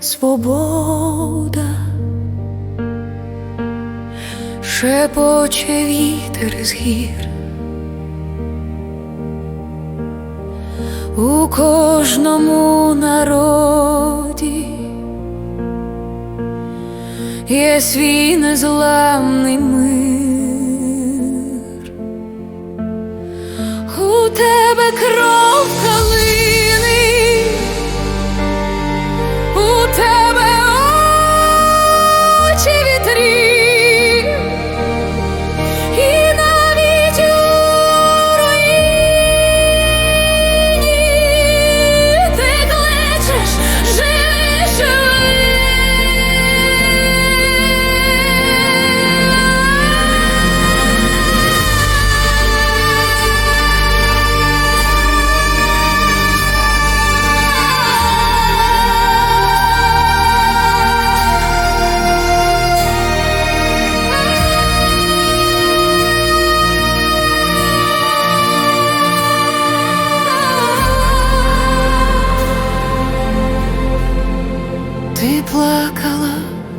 свобода, шепоче вітер з гір. У кожному народі є свій незламний мир. У тебе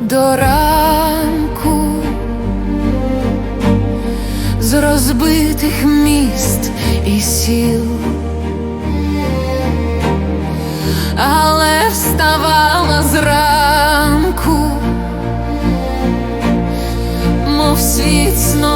до ранку з розбитих міст і сіл, але вставала зранку, мов світ зусиль.